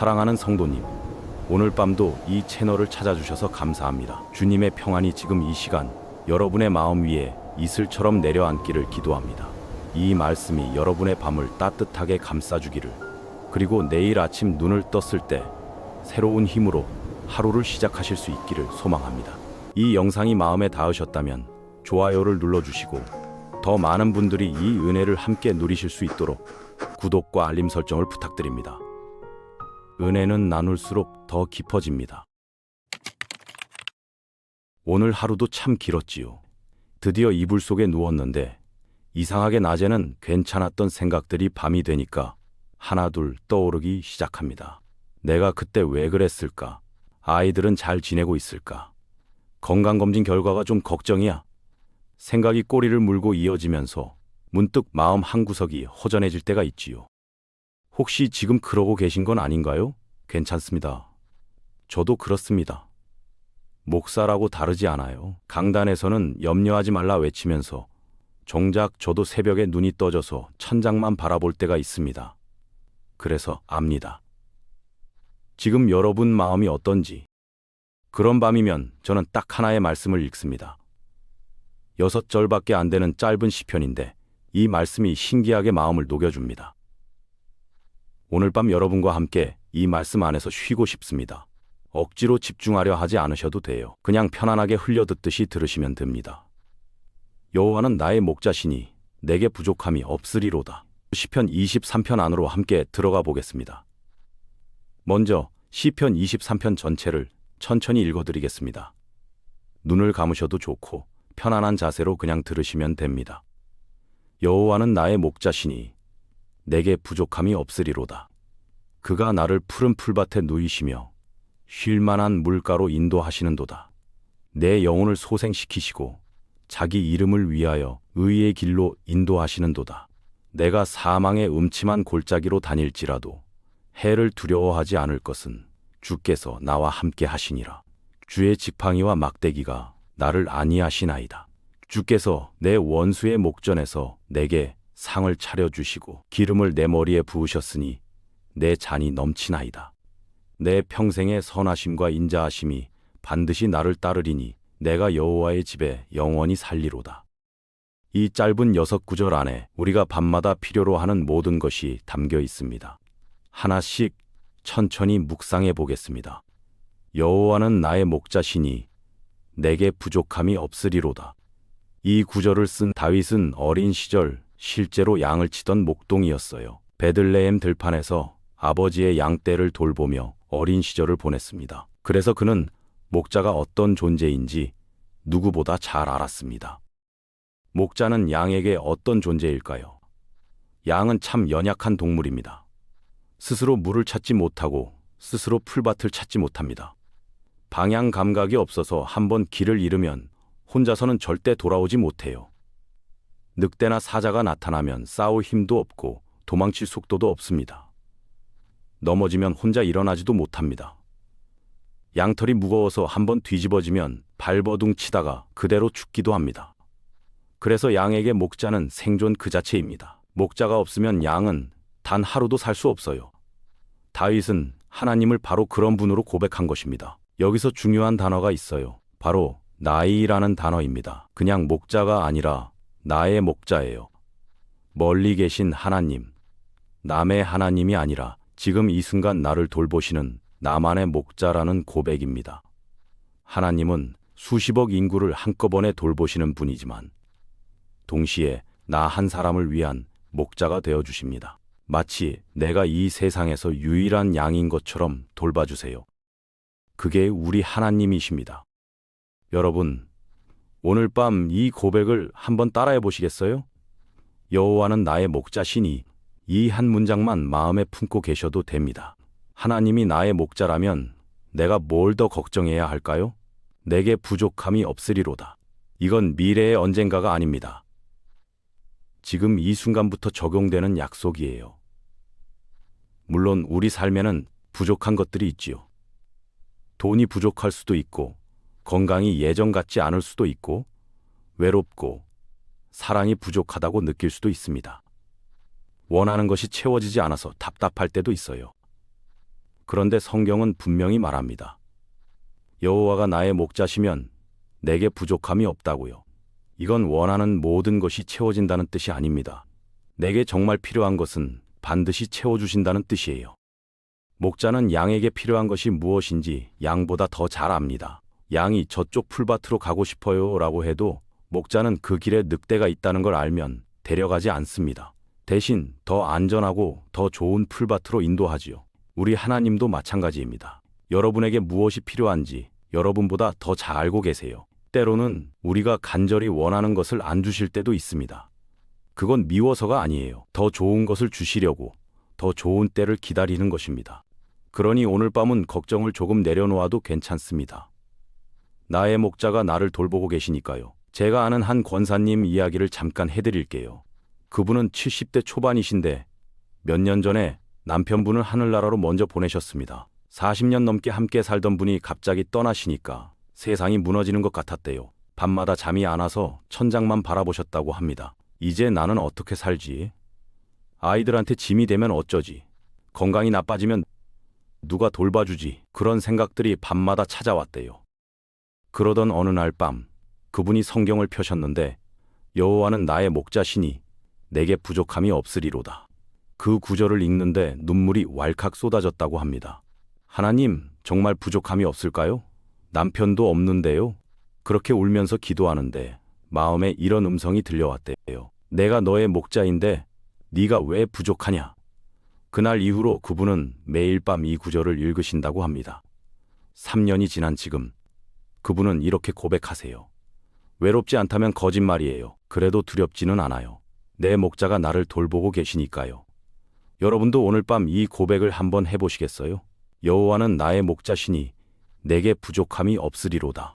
사랑하는 성도님, 오늘 밤도 이 채널을 찾아주셔서 감사합니다. 주님의 평안이 지금 이 시간 여러분의 마음 위에 이슬처럼 내려앉기를 기도합니다. 이 말씀이 여러분의 밤을 따뜻하게 감싸주기를, 그리고 내일 아침 눈을 떴을 때 새로운 힘으로 하루를 시작하실 수 있기를 소망합니다. 이 영상이 마음에 닿으셨다면 좋아요를 눌러주시고 더 많은 분들이 이 은혜를 함께 누리실 수 있도록 구독과 알림 설정을 부탁드립니다. 은혜는 나눌수록 더 깊어집니다. 오늘 하루도 참 길었지요. 드디어 이불 속에 누웠는데 이상하게 낮에는 괜찮았던 생각들이 밤이 되니까 하나둘 떠오르기 시작합니다. 내가 그때 왜 그랬을까? 아이들은 잘 지내고 있을까? 건강검진 결과가 좀 걱정이야. 생각이 꼬리를 물고 이어지면서 문득 마음 한구석이 허전해질 때가 있지요. 혹시 지금 그러고 계신 건 아닌가요? 괜찮습니다. 저도 그렇습니다. 목사라고 다르지 않아요. 강단에서는 염려하지 말라 외치면서 정작 저도 새벽에 눈이 떠져서 천장만 바라볼 때가 있습니다. 그래서 압니다. 지금 여러분 마음이 어떤지. 그런 밤이면 저는 딱 하나의 말씀을 읽습니다. 여섯 절밖에 안 되는 짧은 시편인데 이 말씀이 신기하게 마음을 녹여줍니다. 오늘 밤 여러분과 함께 이 말씀 안에서 쉬고 싶습니다. 억지로 집중하려 하지 않으셔도 돼요. 그냥 편안하게 흘려듣듯이 들으시면 됩니다. 여호와는 나의 목자시니 내게 부족함이 없으리로다. 시편 23편 안으로 함께 들어가 보겠습니다. 먼저 시편 23편 전체를 천천히 읽어드리겠습니다. 눈을 감으셔도 좋고 편안한 자세로 그냥 들으시면 됩니다. 여호와는 나의 목자시니 내게 부족함이 없으리로다. 그가 나를 푸른 풀밭에 누이시며 쉴 만한 물가로 인도하시는도다. 내 영혼을 소생시키시고 자기 이름을 위하여 의의 길로 인도하시는도다. 내가 사망의 음침한 골짜기로 다닐지라도 해를 두려워하지 않을 것은 주께서 나와 함께 하시니라. 주의 지팡이와 막대기가 나를 안위하시나이다. 주께서 내 원수의 목전에서 내게 상을 차려주시고 기름을 내 머리에 부으셨으니 내 잔이 넘치나이다. 내 평생의 선하심과 인자하심이 반드시 나를 따르리니 내가 여호와의 집에 영원히 살리로다. 이 짧은 여섯 구절 안에 우리가 밤마다 필요로 하는 모든 것이 담겨 있습니다. 하나씩 천천히 묵상해 보겠습니다. 여호와는 나의 목자시니 내게 부족함이 없으리로다. 이 구절을 쓴 다윗은 어린 시절 실제로 양을 치던 목동이었어요. 베들레헴 들판에서 아버지의 양떼를 돌보며 어린 시절을 보냈습니다. 그래서 그는 목자가 어떤 존재인지 누구보다 잘 알았습니다. 목자는 양에게 어떤 존재일까요? 양은 참 연약한 동물입니다. 스스로 물을 찾지 못하고 스스로 풀밭을 찾지 못합니다. 방향 감각이 없어서 한번 길을 잃으면 혼자서는 절대 돌아오지 못해요. 늑대나 사자가 나타나면 싸울 힘도 없고 도망칠 속도도 없습니다. 넘어지면 혼자 일어나지도 못합니다. 양털이 무거워서 한번 뒤집어지면 발버둥 치다가 그대로 죽기도 합니다. 그래서 양에게 목자는 생존 그 자체입니다. 목자가 없으면 양은 단 하루도 살 수 없어요. 다윗은 하나님을 바로 그런 분으로 고백한 것입니다. 여기서 중요한 단어가 있어요. 바로 나이라는 단어입니다. 그냥 목자가 아니라 나의 목자예요. 멀리 계신 하나님, 남의 하나님이 아니라 지금 이 순간 나를 돌보시는 나만의 목자라는 고백입니다. 하나님은 수십억 인구를 한꺼번에 돌보시는 분이지만 동시에 나 한 사람을 위한 목자가 되어 주십니다. 마치 내가 이 세상에서 유일한 양인 것처럼 돌봐주세요. 그게 우리 하나님이십니다. 여러분, 오늘 밤 이 고백을 한번 따라해 보시겠어요? 여호와는 나의 목자시니 이 한 문장만 마음에 품고 계셔도 됩니다. 하나님이 나의 목자라면 내가 뭘 더 걱정해야 할까요? 내게 부족함이 없으리로다. 이건 미래의 언젠가가 아닙니다. 지금 이 순간부터 적용되는 약속이에요. 물론 우리 삶에는 부족한 것들이 있지요. 돈이 부족할 수도 있고, 건강이 예전 같지 않을 수도 있고, 외롭고, 사랑이 부족하다고 느낄 수도 있습니다. 원하는 것이 채워지지 않아서 답답할 때도 있어요. 그런데 성경은 분명히 말합니다. 여호와가 나의 목자시면 내게 부족함이 없다고요. 이건 원하는 모든 것이 채워진다는 뜻이 아닙니다. 내게 정말 필요한 것은 반드시 채워주신다는 뜻이에요. 목자는 양에게 필요한 것이 무엇인지 양보다 더 잘 압니다. 양이 저쪽 풀밭으로 가고 싶어요 라고 해도 목자는 그 길에 늑대가 있다는 걸 알면 데려가지 않습니다. 대신 더 안전하고 더 좋은 풀밭으로 인도하지요. 우리 하나님도 마찬가지입니다. 여러분에게 무엇이 필요한지 여러분보다 더 잘 알고 계세요. 때로는 우리가 간절히 원하는 것을 안 주실 때도 있습니다. 그건 미워서가 아니에요. 더 좋은 것을 주시려고 더 좋은 때를 기다리는 것입니다. 그러니 오늘 밤은 걱정을 조금 내려놓아도 괜찮습니다. 나의 목자가 나를 돌보고 계시니까요. 제가 아는 한 권사님 이야기를 잠깐 해드릴게요. 그분은 70대 초반이신데 몇 년 전에 남편분을 하늘나라로 먼저 보내셨습니다. 40년 넘게 함께 살던 분이 갑자기 떠나시니까 세상이 무너지는 것 같았대요. 밤마다 잠이 안 와서 천장만 바라보셨다고 합니다. 이제 나는 어떻게 살지? 아이들한테 짐이 되면 어쩌지? 건강이 나빠지면 누가 돌봐주지? 그런 생각들이 밤마다 찾아왔대요. 그러던 어느 날 밤, 그분이 성경을 펴셨는데 여호와는 나의 목자시니 내게 부족함이 없으리로다. 그 구절을 읽는데 눈물이 왈칵 쏟아졌다고 합니다. 하나님, 정말 부족함이 없을까요? 남편도 없는데요. 그렇게 울면서 기도하는데 마음에 이런 음성이 들려왔대요. 내가 너의 목자인데 네가 왜 부족하냐? 그날 이후로 그분은 매일 밤 이 구절을 읽으신다고 합니다. 3년이 지난 지금 그분은 이렇게 고백하세요. 외롭지 않다면 거짓말이에요. 그래도 두렵지는 않아요. 내 목자가 나를 돌보고 계시니까요. 여러분도 오늘 밤 이 고백을 한번 해보시겠어요? 여호와는 나의 목자시니 내게 부족함이 없으리로다.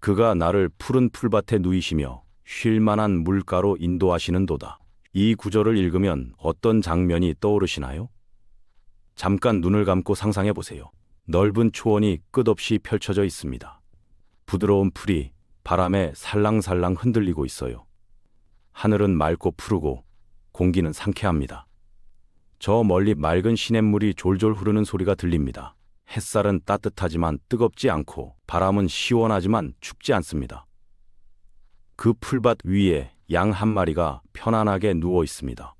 그가 나를 푸른 풀밭에 누이시며 쉴 만한 물가로 인도하시는도다. 이 구절을 읽으면 어떤 장면이 떠오르시나요? 잠깐 눈을 감고 상상해 보세요. 넓은 초원이 끝없이 펼쳐져 있습니다. 부드러운 풀이 바람에 살랑살랑 흔들리고 있어요. 하늘은 맑고 푸르고 공기는 상쾌합니다. 저 멀리 맑은 시냇물이 졸졸 흐르는 소리가 들립니다. 햇살은 따뜻하지만 뜨겁지 않고 바람은 시원하지만 춥지 않습니다. 그 풀밭 위에 양 한 마리가 편안하게 누워 있습니다.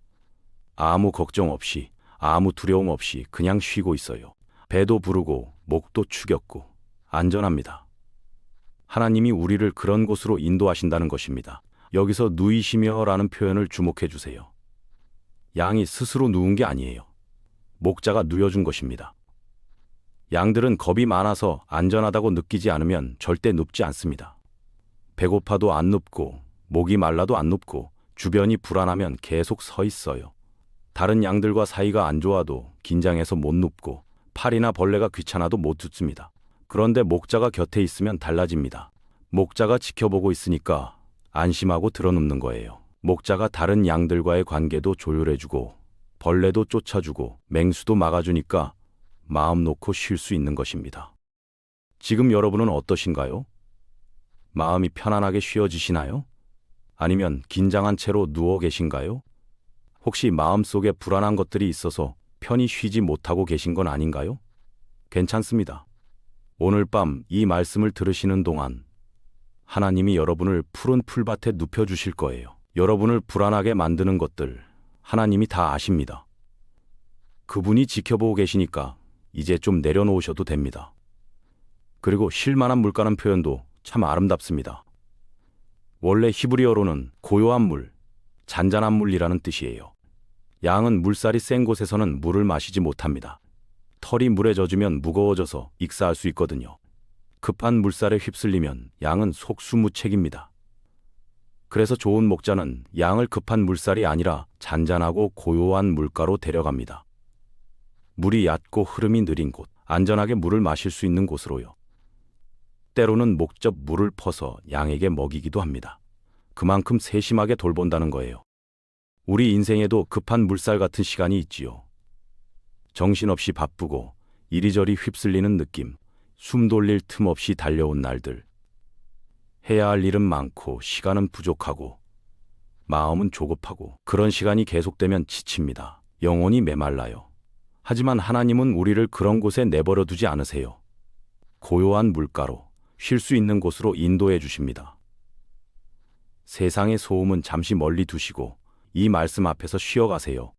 아무 걱정 없이, 아무 두려움 없이 그냥 쉬고 있어요. 배도 부르고, 목도 축였고, 안전합니다. 하나님이 우리를 그런 곳으로 인도하신다는 것입니다. 여기서 누이시며 라는 표현을 주목해 주세요. 양이 스스로 누운 게 아니에요. 목자가 누여준 것입니다. 양들은 겁이 많아서 안전하다고 느끼지 않으면 절대 눕지 않습니다. 배고파도 안 눕고, 목이 말라도 안 눕고, 주변이 불안하면 계속 서 있어요. 다른 양들과 사이가 안 좋아도 긴장해서 못 눕고, 팔이나 벌레가 귀찮아도 못 눕습니다. 그런데 목자가 곁에 있으면 달라집니다. 목자가 지켜보고 있으니까 안심하고 들어눕는 거예요. 목자가 다른 양들과의 관계도 조율해주고, 벌레도 쫓아주고, 맹수도 막아주니까 마음 놓고 쉴 수 있는 것입니다. 지금 여러분은 어떠신가요? 마음이 편안하게 쉬어지시나요? 아니면 긴장한 채로 누워 계신가요? 혹시 마음속에 불안한 것들이 있어서 편히 쉬지 못하고 계신 건 아닌가요? 괜찮습니다. 오늘 밤 이 말씀을 들으시는 동안 하나님이 여러분을 푸른 풀밭에 눕혀 주실 거예요. 여러분을 불안하게 만드는 것들 하나님이 다 아십니다. 그분이 지켜보고 계시니까 이제 좀 내려놓으셔도 됩니다. 그리고 쉴만한 물가는 표현도 참 아름답습니다. 원래 히브리어로는 고요한 물, 잔잔한 물이라는 뜻이에요. 양은 물살이 센 곳에서는 물을 마시지 못합니다. 털이 물에 젖으면 무거워져서 익사할 수 있거든요. 급한 물살에 휩쓸리면 양은 속수무책입니다. 그래서 좋은 목자는 양을 급한 물살이 아니라 잔잔하고 고요한 물가로 데려갑니다. 물이 얕고 흐름이 느린 곳, 안전하게 물을 마실 수 있는 곳으로요. 때로는 목접 물을 퍼서 양에게 먹이기도 합니다. 그만큼 세심하게 돌본다는 거예요. 우리 인생에도 급한 물살 같은 시간이 있지요. 정신없이 바쁘고 이리저리 휩쓸리는 느낌, 숨 돌릴 틈 없이 달려온 날들. 해야 할 일은 많고 시간은 부족하고 마음은 조급하고 그런 시간이 계속되면 지칩니다. 영혼이 메말라요. 하지만 하나님은 우리를 그런 곳에 내버려 두지 않으세요. 고요한 물가로 쉴 수 있는 곳으로 인도해 주십니다. 세상의 소음은 잠시 멀리 두시고 이 말씀 앞에서 쉬어가세요.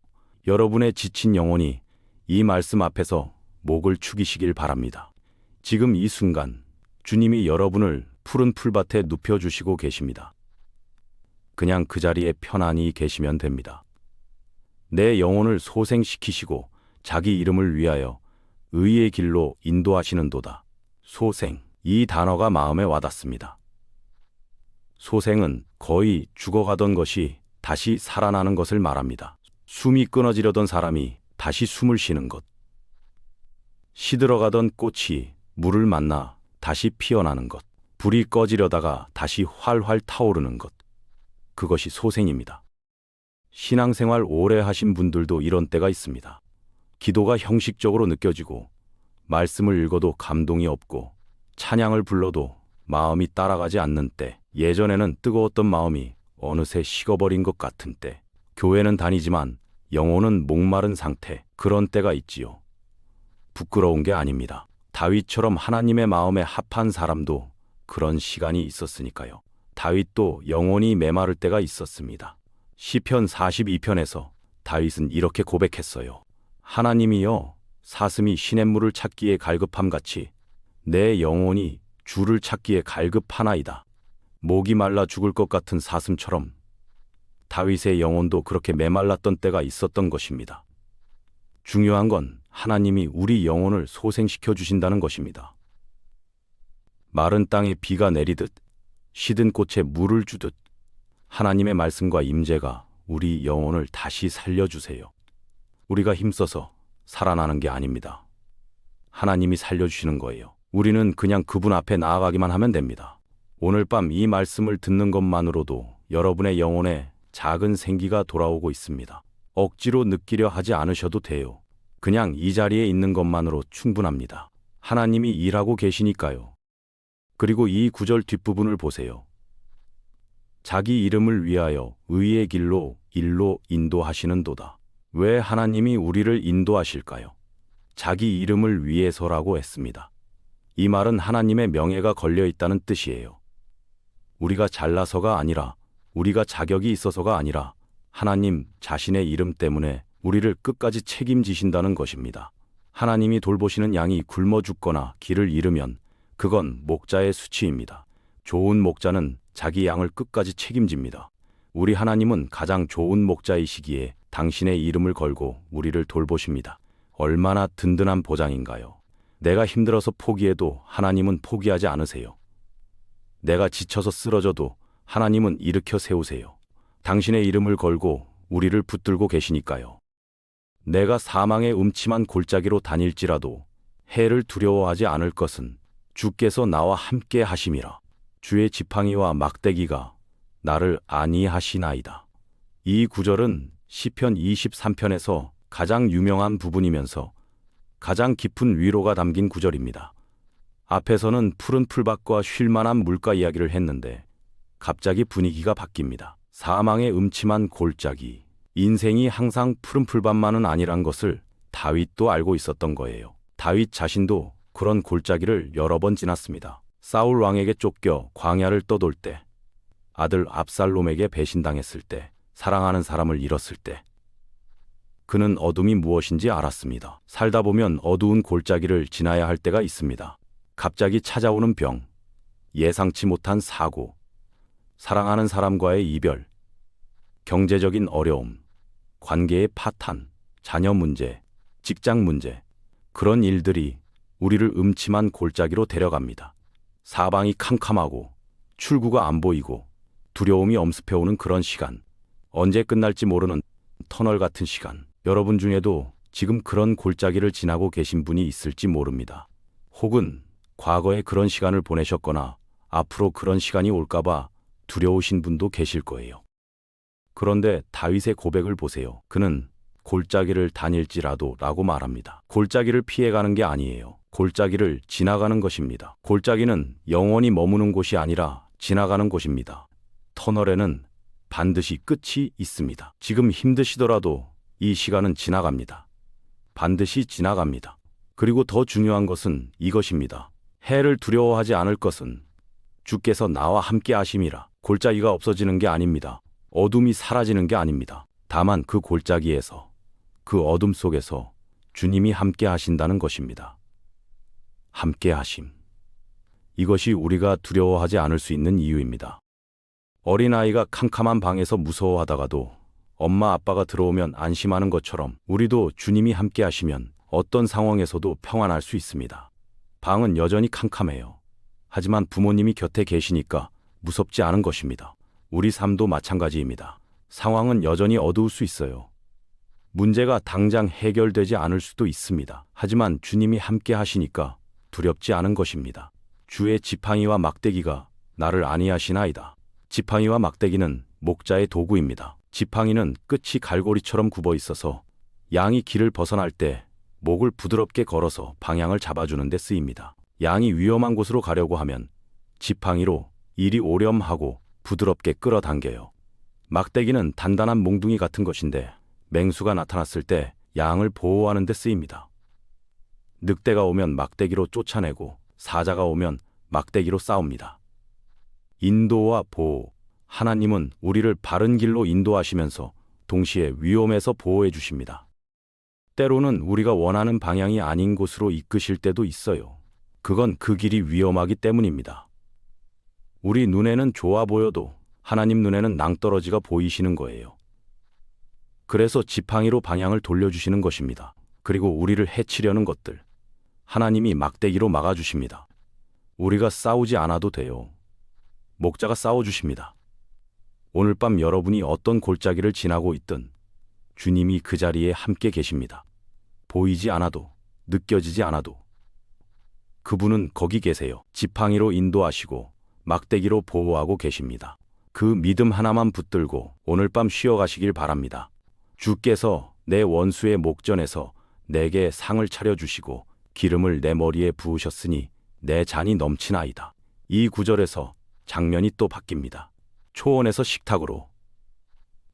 여러분의 지친 영혼이 이 말씀 앞에서 목을 축이시길 바랍니다. 지금 이 순간 주님이 여러분을 푸른 풀밭에 눕혀주시고 계십니다. 그냥 그 자리에 편안히 계시면 됩니다. 내 영혼을 소생시키시고 자기 이름을 위하여 의의 길로 인도하시는도다. 소생. 이 단어가 마음에 와닿습니다. 소생은 거의 죽어가던 것이 다시 살아나는 것을 말합니다. 숨이 끊어지려던 사람이 다시 숨을 쉬는 것. 시들어가던 꽃이 물을 만나 다시 피어나는 것. 불이 꺼지려다가 다시 활활 타오르는 것. 그것이 소생입니다. 신앙생활 오래 하신 분들도 이런 때가 있습니다. 기도가 형식적으로 느껴지고, 말씀을 읽어도 감동이 없고, 찬양을 불러도 마음이 따라가지 않는 때, 예전에는 뜨거웠던 마음이 어느새 식어버린 것 같은 때, 교회는 다니지만 영혼은 목마른 상태, 그런 때가 있지요. 부끄러운 게 아닙니다. 다윗처럼 하나님의 마음에 합한 사람도 그런 시간이 있었으니까요. 다윗도 영혼이 메마를 때가 있었습니다. 시편 42편에서 다윗은 이렇게 고백했어요. 하나님이여 사슴이 시냇물을 찾기에 갈급함 같이 내 영혼이 주를 찾기에 갈급하나이다. 목이 말라 죽을 것 같은 사슴처럼 다윗의 영혼도 그렇게 메말랐던 때가 있었던 것입니다. 중요한 건 하나님이 우리 영혼을 소생시켜 주신다는 것입니다. 마른 땅에 비가 내리듯 시든 꽃에 물을 주듯 하나님의 말씀과 임재가 우리 영혼을 다시 살려주세요. 우리가 힘써서 살아나는 게 아닙니다. 하나님이 살려주시는 거예요. 우리는 그냥 그분 앞에 나아가기만 하면 됩니다. 오늘 밤 이 말씀을 듣는 것만으로도 여러분의 영혼에 작은 생기가 돌아오고 있습니다. 억지로 느끼려 하지 않으셔도 돼요. 그냥 이 자리에 있는 것만으로 충분합니다. 하나님이 일하고 계시니까요. 그리고 이 구절 뒷부분을 보세요. 자기 이름을 위하여 의의 길로 일로 인도하시는도다. 왜 하나님이 우리를 인도하실까요? 자기 이름을 위해서라고 했습니다. 이 말은 하나님의 명예가 걸려 있다는 뜻이에요. 우리가 잘나서가 아니라 우리가 자격이 있어서가 아니라 하나님 자신의 이름 때문에 우리를 끝까지 책임지신다는 것입니다. 하나님이 돌보시는 양이 굶어 죽거나 길을 잃으면 그건 목자의 수치입니다. 좋은 목자는 자기 양을 끝까지 책임집니다. 우리 하나님은 가장 좋은 목자이시기에 당신의 이름을 걸고 우리를 돌보십니다. 얼마나 든든한 보장인가요? 내가 힘들어서 포기해도 하나님은 포기하지 않으세요. 내가 지쳐서 쓰러져도 하나님은 일으켜 세우세요. 당신의 이름을 걸고 우리를 붙들고 계시니까요. 내가 사망의 음침한 골짜기로 다닐지라도 해를 두려워하지 않을 것은 주께서 나와 함께 하심이라. 주의 지팡이와 막대기가 나를 안위하시나이다. 이 구절은 시편 23편에서 가장 유명한 부분이면서 가장 깊은 위로가 담긴 구절입니다. 앞에서는 푸른 풀밭과 쉴만한 물가 이야기를 했는데 갑자기 분위기가 바뀝니다. 사망의 음침한 골짜기. 인생이 항상 푸른 풀밭만은 아니란 것을 다윗도 알고 있었던 거예요. 다윗 자신도 그런 골짜기를 여러 번 지났습니다. 사울 왕에게 쫓겨 광야를 떠돌 때, 아들 압살롬에게 배신당했을 때, 사랑하는 사람을 잃었을 때, 그는 어둠이 무엇인지 알았습니다. 살다 보면 어두운 골짜기를 지나야 할 때가 있습니다. 갑자기 찾아오는 병, 예상치 못한 사고, 사랑하는 사람과의 이별, 경제적인 어려움, 관계의 파탄, 자녀 문제, 직장 문제, 그런 일들이 우리를 음침한 골짜기로 데려갑니다. 사방이 캄캄하고 출구가 안 보이고 두려움이 엄습해오는 그런 시간, 언제 끝날지 모르는 터널 같은 시간, 여러분 중에도 지금 그런 골짜기를 지나고 계신 분이 있을지 모릅니다. 혹은 과거에 그런 시간을 보내셨거나 앞으로 그런 시간이 올까봐 두려우신 분도 계실 거예요. 그런데 다윗의 고백을 보세요. 그는 골짜기를 다닐지라도 라고 말합니다. 골짜기를 피해가는 게 아니에요. 골짜기를 지나가는 것입니다. 골짜기는 영원히 머무는 곳이 아니라 지나가는 곳입니다. 터널에는 반드시 끝이 있습니다. 지금 힘드시더라도 이 시간은 지나갑니다. 반드시 지나갑니다. 그리고 더 중요한 것은 이것입니다. 해를 두려워하지 않을 것은 주께서 나와 함께 하심이라. 골짜기가 없어지는 게 아닙니다. 어둠이 사라지는 게 아닙니다. 다만 그 골짜기에서 그 어둠 속에서 주님이 함께 하신다는 것입니다. 함께 하심. 이것이 우리가 두려워하지 않을 수 있는 이유입니다. 어린아이가 캄캄한 방에서 무서워하다가도 엄마 아빠가 들어오면 안심하는 것처럼 우리도 주님이 함께 하시면 어떤 상황에서도 평안할 수 있습니다. 방은 여전히 캄캄해요. 하지만 부모님이 곁에 계시니까 무섭지 않은 것입니다. 우리 삶도 마찬가지입니다. 상황은 여전히 어두울 수 있어요. 문제가 당장 해결되지 않을 수도 있습니다. 하지만 주님이 함께 하시니까 두렵지 않은 것입니다. 주의 지팡이와 막대기가 나를 안위하시나이다. 지팡이와 막대기는 목자의 도구입니다. 지팡이는 끝이 갈고리처럼 굽어 있어서 양이 길을 벗어날 때 목을 부드럽게 걸어서 방향을 잡아주는 데 쓰입니다. 양이 위험한 곳으로 가려고 하면 지팡이로 이리 오렴 하고 부드럽게 끌어당겨요. 막대기는 단단한 몽둥이 같은 것인데 맹수가 나타났을 때 양을 보호하는 데 쓰입니다. 늑대가 오면 막대기로 쫓아내고 사자가 오면 막대기로 싸웁니다. 인도와 보호. 하나님은 우리를 바른 길로 인도하시면서 동시에 위험에서 보호해 주십니다. 때로는 우리가 원하는 방향이 아닌 곳으로 이끄실 때도 있어요. 그건 그 길이 위험하기 때문입니다. 우리 눈에는 좋아 보여도 하나님 눈에는 낭떠러지가 보이시는 거예요. 그래서 지팡이로 방향을 돌려주시는 것입니다. 그리고 우리를 해치려는 것들, 하나님이 막대기로 막아주십니다. 우리가 싸우지 않아도 돼요. 목자가 싸워주십니다. 오늘 밤 여러분이 어떤 골짜기를 지나고 있든 주님이 그 자리에 함께 계십니다. 보이지 않아도, 느껴지지 않아도. 그분은 거기 계세요. 지팡이로 인도하시고 막대기로 보호하고 계십니다. 그 믿음 하나만 붙들고 오늘 밤 쉬어가시길 바랍니다. 주께서 내 원수의 목전에서 내게 상을 차려주시고 기름을 내 머리에 부으셨으니 내 잔이 넘치나이다. 이 구절에서 장면이 또 바뀝니다. 초원에서 식탁으로,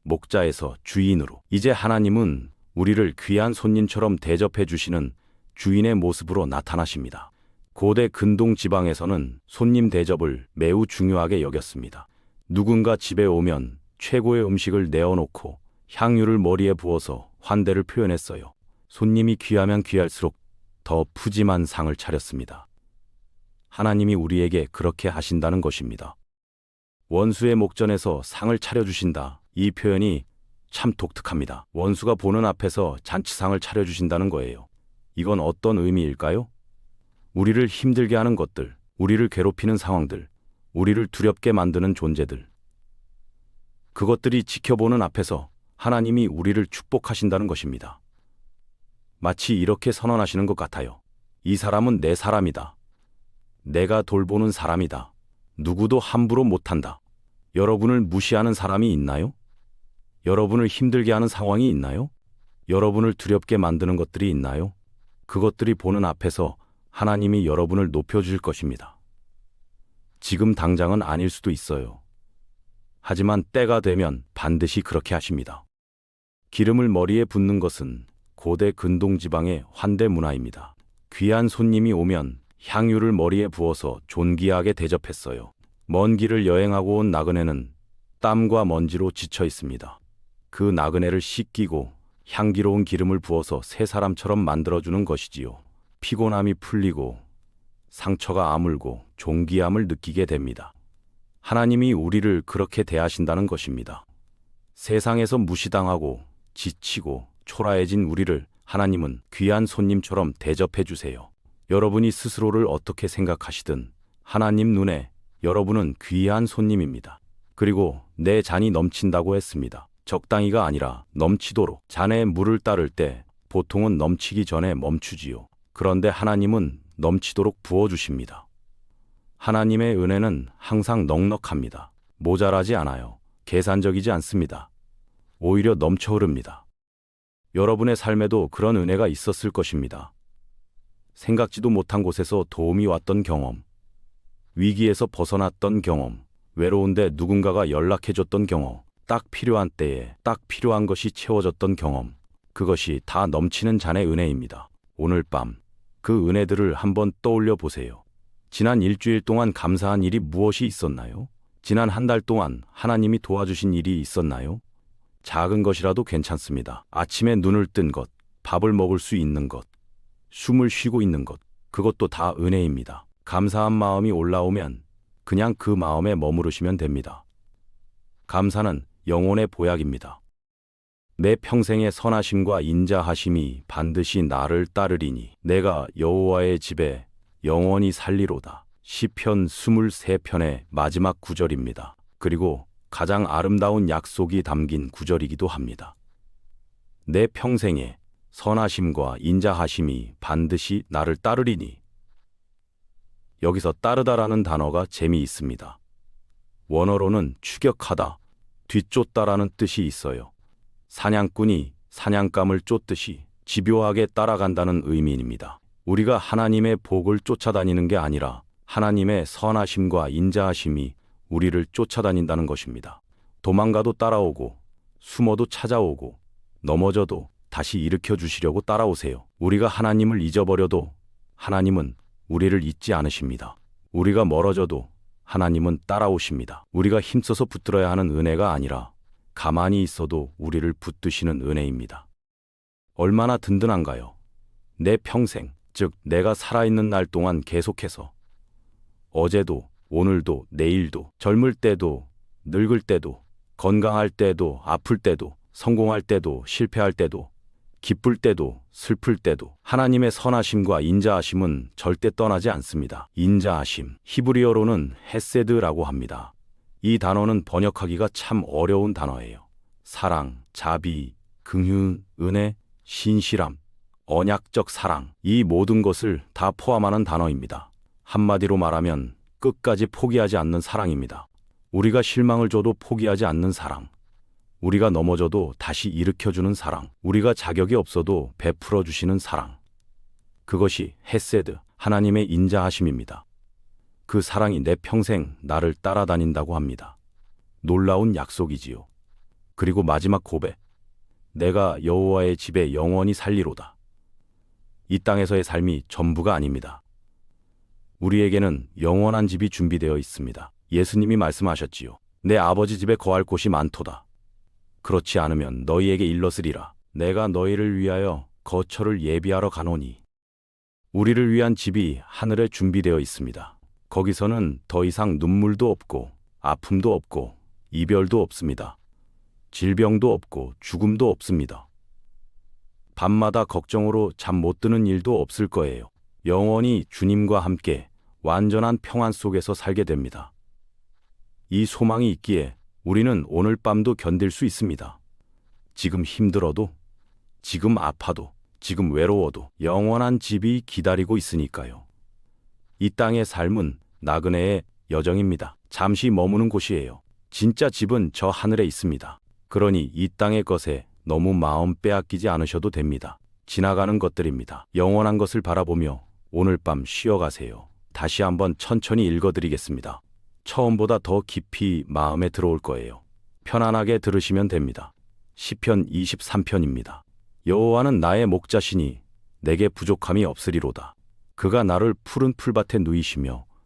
목자에서 주인으로. 이제 하나님은 우리를 귀한 손님처럼 대접해 주시는 주인의 모습으로 나타나십니다. 고대 근동 지방에서는 손님 대접을 매우 중요하게 여겼습니다. 누군가 집에 오면 최고의 음식을 내어놓고 향유를 머리에 부어서 환대를 표현했어요. 손님이 귀하면 귀할수록 더 푸짐한 상을 차렸습니다. 하나님이 우리에게 그렇게 하신다는 것입니다. 원수의 목전에서 상을 차려주신다. 이 표현이 참 독특합니다. 원수가 보는 앞에서 잔치상을 차려주신다는 거예요. 이건 어떤 의미일까요? 우리를 힘들게 하는 것들, 우리를 괴롭히는 상황들, 우리를 두렵게 만드는 존재들. 그것들이 지켜보는 앞에서 하나님이 우리를 축복하신다는 것입니다. 마치 이렇게 선언하시는 것 같아요. 이 사람은 내 사람이다. 내가 돌보는 사람이다. 누구도 함부로 못한다. 여러분을 무시하는 사람이 있나요? 여러분을 힘들게 하는 상황이 있나요? 여러분을 두렵게 만드는 것들이 있나요? 그것들이 보는 앞에서 하나님이 여러분을 높여줄 것입니다. 지금 당장은 아닐 수도 있어요. 하지만 때가 되면 반드시 그렇게 하십니다. 기름을 머리에 붓는 것은 고대 근동 지방의 환대 문화입니다. 귀한 손님이 오면 향유를 머리에 부어서 존귀하게 대접했어요. 먼 길을 여행하고 온 나그네는 땀과 먼지로 지쳐 있습니다. 그 나그네를 씻기고 향기로운 기름을 부어서 새 사람처럼 만들어주는 것이지요. 피곤함이 풀리고 상처가 아물고 존귀함을 느끼게 됩니다. 하나님이 우리를 그렇게 대하신다는 것입니다. 세상에서 무시당하고 지치고 초라해진 우리를 하나님은 귀한 손님처럼 대접해 주세요. 여러분이 스스로를 어떻게 생각하시든 하나님 눈에 여러분은 귀한 손님입니다. 그리고 내 잔이 넘친다고 했습니다. 적당히가 아니라 넘치도록 잔에 물을 따를 때 보통은 넘치기 전에 멈추지요. 그런데 하나님은 넘치도록 부어주십니다. 하나님의 은혜는 항상 넉넉합니다. 모자라지 않아요. 계산적이지 않습니다. 오히려 넘쳐 흐릅니다. 여러분의 삶에도 그런 은혜가 있었을 것입니다. 생각지도 못한 곳에서 도움이 왔던 경험, 위기에서 벗어났던 경험, 외로운데 누군가가 연락해줬던 경험, 딱 필요한 때에 딱 필요한 것이 채워졌던 경험, 그것이 다 넘치는 잔의 은혜입니다. 오늘 밤 그 은혜들을 한번 떠올려 보세요. 지난 일주일 동안 감사한 일이 무엇이 있었나요? 지난 한 달 동안 하나님이 도와주신 일이 있었나요? 작은 것이라도 괜찮습니다. 아침에 눈을 뜬 것, 밥을 먹을 수 있는 것, 숨을 쉬고 있는 것, 그것도 다 은혜입니다. 감사한 마음이 올라오면 그냥 그 마음에 머무르시면 됩니다. 감사는 영혼의 보약입니다. 내 평생의 선하심과 인자하심이 반드시 나를 따르리니 내가 여호와의 집에 영원히 살리로다. 시편 23편의 마지막 구절입니다. 그리고 가장 아름다운 약속이 담긴 구절이기도 합니다. 내 평생에 선하심과 인자하심이 반드시 나를 따르리니 여기서 따르다라는 단어가 재미있습니다. 원어로는 추격하다, 뒤쫓다라는 뜻이 있어요. 사냥꾼이 사냥감을 쫓듯이 집요하게 따라간다는 의미입니다. 우리가 하나님의 복을 쫓아다니는 게 아니라 하나님의 선하심과 인자하심이 우리를 쫓아다닌다는 것입니다. 도망가도 따라오고 숨어도 찾아오고 넘어져도 다시 일으켜 주시려고 따라오세요. 우리가 하나님을 잊어버려도 하나님은 우리를 잊지 않으십니다. 우리가 멀어져도 하나님은 따라오십니다. 우리가 힘써서 붙들어야 하는 은혜가 아니라 가만히 있어도 우리를 붙드시는 은혜입니다. 얼마나 든든한가요? 내 평생, 즉 내가 살아있는 날 동안 계속해서 어제도, 오늘도, 내일도, 젊을 때도, 늙을 때도, 건강할 때도, 아플 때도, 성공할 때도, 실패할 때도, 기쁠 때도, 슬플 때도 하나님의 선하심과 인자하심은 절대 떠나지 않습니다. 인자하심, 히브리어로는 헤세드라고 합니다. 이 단어는 번역하기가 참 어려운 단어예요. 사랑, 자비, 긍휼, 은혜, 신실함, 언약적 사랑, 이 모든 것을 다 포함하는 단어입니다. 한마디로 말하면 끝까지 포기하지 않는 사랑입니다. 우리가 실망을 줘도 포기하지 않는 사랑. 우리가 넘어져도 다시 일으켜주는 사랑. 우리가 자격이 없어도 베풀어 주시는 사랑. 그것이 헤세드, 하나님의 인자하심입니다. 그 사랑이 내 평생 나를 따라다닌다고 합니다. 놀라운 약속이지요. 그리고 마지막 고백. 내가 여호와의 집에 영원히 살리로다. 이 땅에서의 삶이 전부가 아닙니다. 우리에게는 영원한 집이 준비되어 있습니다. 예수님이 말씀하셨지요. 내 아버지 집에 거할 곳이 많도다. 그렇지 않으면 너희에게 일렀으리라. 내가 너희를 위하여 거처를 예비하러 가노니. 우리를 위한 집이 하늘에 준비되어 있습니다. 거기서는 더 이상 눈물도 없고, 아픔도 없고, 이별도 없습니다. 질병도 없고, 죽음도 없습니다. 밤마다 걱정으로 잠 못 드는 일도 없을 거예요. 영원히 주님과 함께 완전한 평안 속에서 살게 됩니다. 이 소망이 있기에 우리는 오늘 밤도 견딜 수 있습니다. 지금 힘들어도, 지금 아파도, 지금 외로워도 영원한 집이 기다리고 있으니까요. 이 땅의 삶은 나그네의 여정입니다. 잠시 머무는 곳이에요. 진짜 집은 저 하늘에 있습니다. 그러니 이 땅의 것에 너무 마음 빼앗기지 않으셔도 됩니다. 지나가는 것들입니다. 영원한 것을 바라보며 오늘 밤 쉬어가세요. 다시 한번 천천히 읽어드리겠습니다. 처음보다 더 깊이 마음에 들어올 거예요. 편안하게 들으시면 됩니다. 시편 23편입니다. 여호와는 나의 목자시니 내게 부족함이 없으리로다. 그가 나를 푸른 풀밭에 누이시며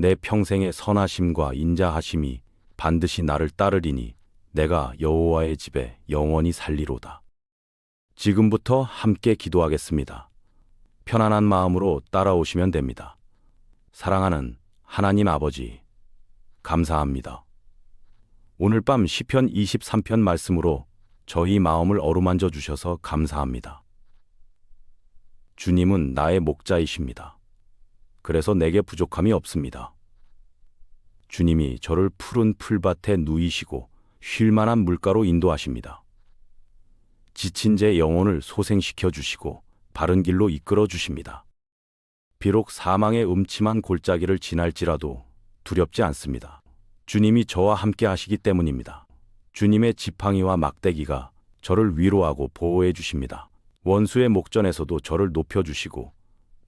내 평생의 선하심과 인자하심이 반드시 나를 따르리니 내가 여호와의 집에 영원히 살리로다. 지금부터 함께 기도하겠습니다. 편안한 마음으로 따라오시면 됩니다. 사랑하는 하나님 아버지, 감사합니다. 오늘 밤 시편 23편 말씀으로 저희 마음을 어루만져 주셔서 감사합니다. 주님은 나의 목자이십니다. 그래서 내게 부족함이 없습니다. 주님이 저를 푸른 풀밭에 누이시고 쉴 만한 물가로 인도하십니다. 지친 제 영혼을 소생시켜 주시고 바른 길로 이끌어 주십니다. 비록 사망의 음침한 골짜기를 지날지라도 두렵지 않습니다. 주님이 저와 함께 하시기 때문입니다. 주님의 지팡이와 막대기가 저를 위로하고 보호해 주십니다. 원수의 목전에서도 저를 높여 주시고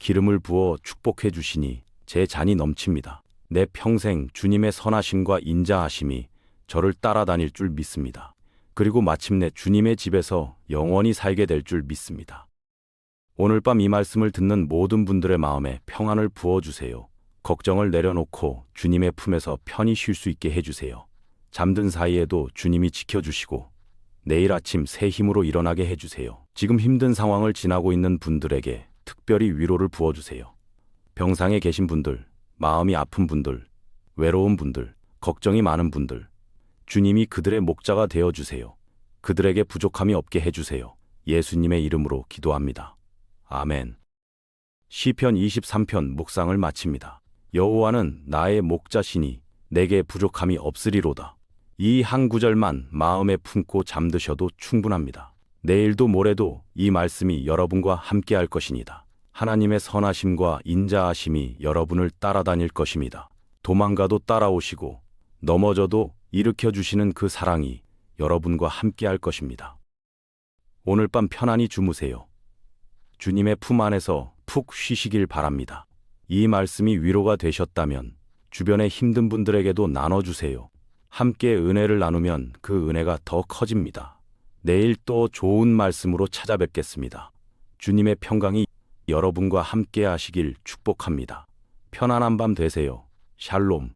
기름을 부어 축복해 주시니 제 잔이 넘칩니다. 내 평생 주님의 선하심과 인자하심이 저를 따라다닐 줄 믿습니다. 그리고 마침내 주님의 집에서 영원히 살게 될 줄 믿습니다. 오늘 밤 이 말씀을 듣는 모든 분들의 마음에 평안을 부어주세요. 걱정을 내려놓고 주님의 품에서 편히 쉴 수 있게 해주세요. 잠든 사이에도 주님이 지켜주시고 내일 아침 새 힘으로 일어나게 해주세요. 지금 힘든 상황을 지나고 있는 분들에게 특별히 위로를 부어주세요. 병상에 계신 분들, 마음이 아픈 분들, 외로운 분들, 걱정이 많은 분들, 주님이 그들의 목자가 되어 주세요. 그들에게 부족함이 없게 해 주세요. 예수님의 이름으로 기도합니다. 아멘. 시편 23편 묵상을 마칩니다. 여호와는 나의 목자시니 내게 부족함이 없으리로다. 이 한 구절만 마음에 품고 잠드셔도 충분합니다. 내일도 모레도 이 말씀이 여러분과 함께 할 것이니다. 하나님의 선하심과 인자하심이 여러분을 따라다닐 것입니다. 도망가도 따라오시고 넘어져도 일으켜 주시는 그 사랑이 여러분과 함께 할 것입니다. 오늘 밤 편안히 주무세요. 주님의 품 안에서 푹 쉬시길 바랍니다. 이 말씀이 위로가 되셨다면 주변의 힘든 분들에게도 나눠주세요. 함께 은혜를 나누면 그 은혜가 더 커집니다. 내일 또 좋은 말씀으로 찾아뵙겠습니다. 주님의 평강이 여러분과 함께 하시길 축복합니다. 편안한 밤 되세요. 샬롬.